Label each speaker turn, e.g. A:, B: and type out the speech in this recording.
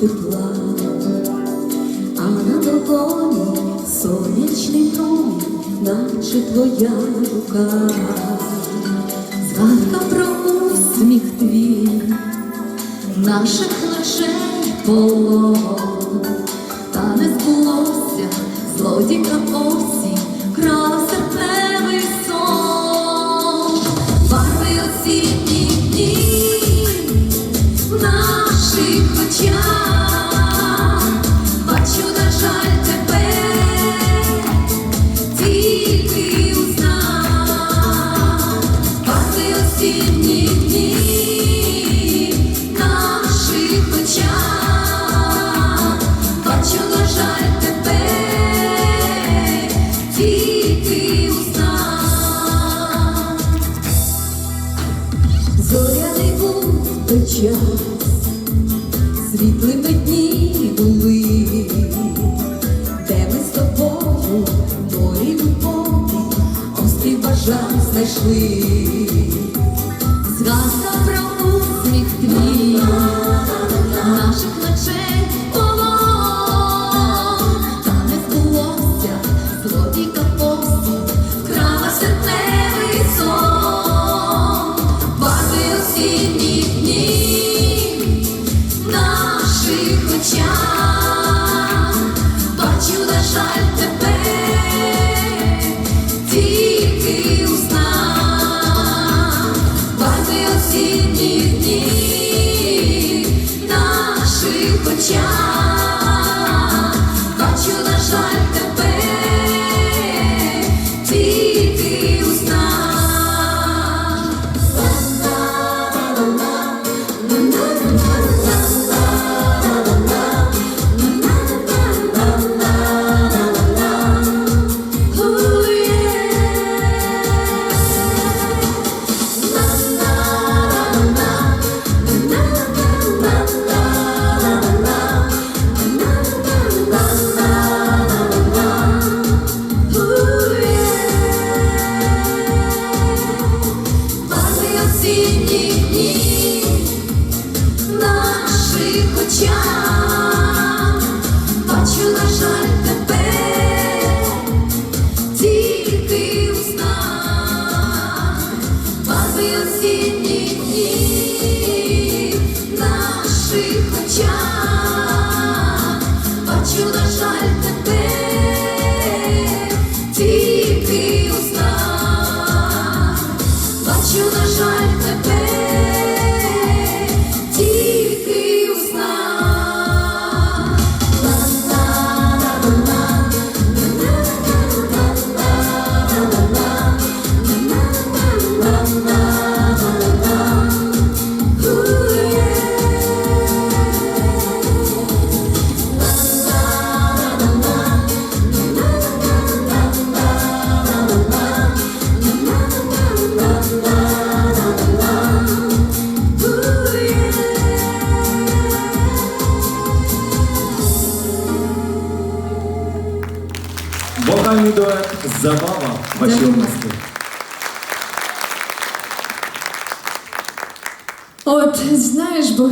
A: тепла, а на долоні сонячний промінь, наче твоя рука, згадка про усміх твій, наших ночей полон, та не збулося злодіка осінь, днів дні наших очах, світлими дні були, де ми з тобою морі любові, острів бажань знайшли. Згадка про усміх твій, очах, бачу, на жаль, тебе наших очах, на жаль, тебе. Тільки у снах, барви днів наших очах,
B: Дует Забава. Ваші області.
C: От знаєш, бо